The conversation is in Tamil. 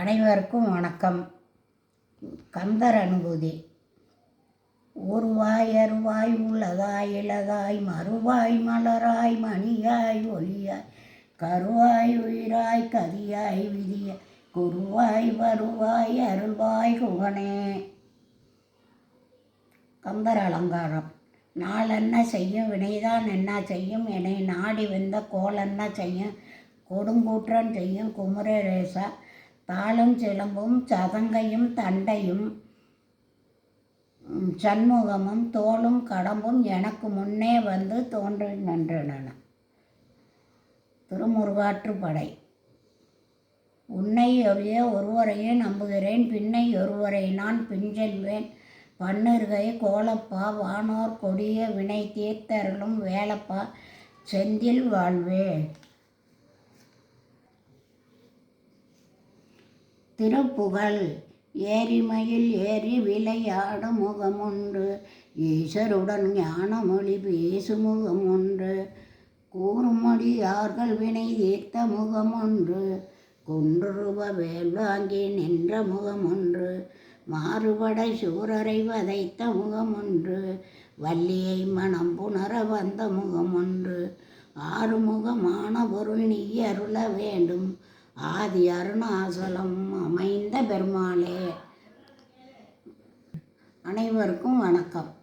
அனைவருக்கும் வணக்கம். கந்தர் அனுபூதி. ஒருவாய் அருவாய் உள்ளதாய் இளதாய் மறுவாய் மலராய் மணியாய் ஒளியாய் கருவாய் உயிராய் கதியாய் விதியாய் குருவாய் வருவாய் அருள்வாய் குகனே. கந்தர் அலங்காரம். நாளென்ன செய்யும் வினைதான் என்ன செய்யும் என்னை நாடி வந்த கோலென்ன செய்யும் கொடுங்கூற்றன் செய்யும் குமரேசா தாளும் சிலம்பும் சதங்கையும் தண்டையும் சண்முகமும் தோளும் கடம்பும் எனக்கு முன்னே வந்து தோன்றி நின்றன. திருமுருகாற்றுப்படை உன்னை ஒழிய ஒருவரையே நம்புகிறேன் பின்னை ஒருவரை நான் பின்செல்வேன் பன்னிருகை கோலப்பா வானோர் கொடிய வினை தீர்த்தருளும் வேலப்பா செந்தில் வாழ்வே. திருப்புகழ். ஏரிமையில் ஏறி விளையாடும் முகமுண்டு. ஈசருடன் ஞானமொழி பேசு முகமுண்டு. கூறுமொழியார்கள் வினை தீர்த்த முகமொன்று குன்றுருவ வேல் வாங்கி நின்ற முகமொன்று மாறுபடை சூரரை வதைத்த முகமொன்று வள்ளியை மனம் புணர வந்த முகமொன்று ஆறுமுகமான பொருள் நீ அருள வேண்டும். ஆதி அருணாசலம் அமைந்த பெருமாளே. அனைவருக்கும் வணக்கம்.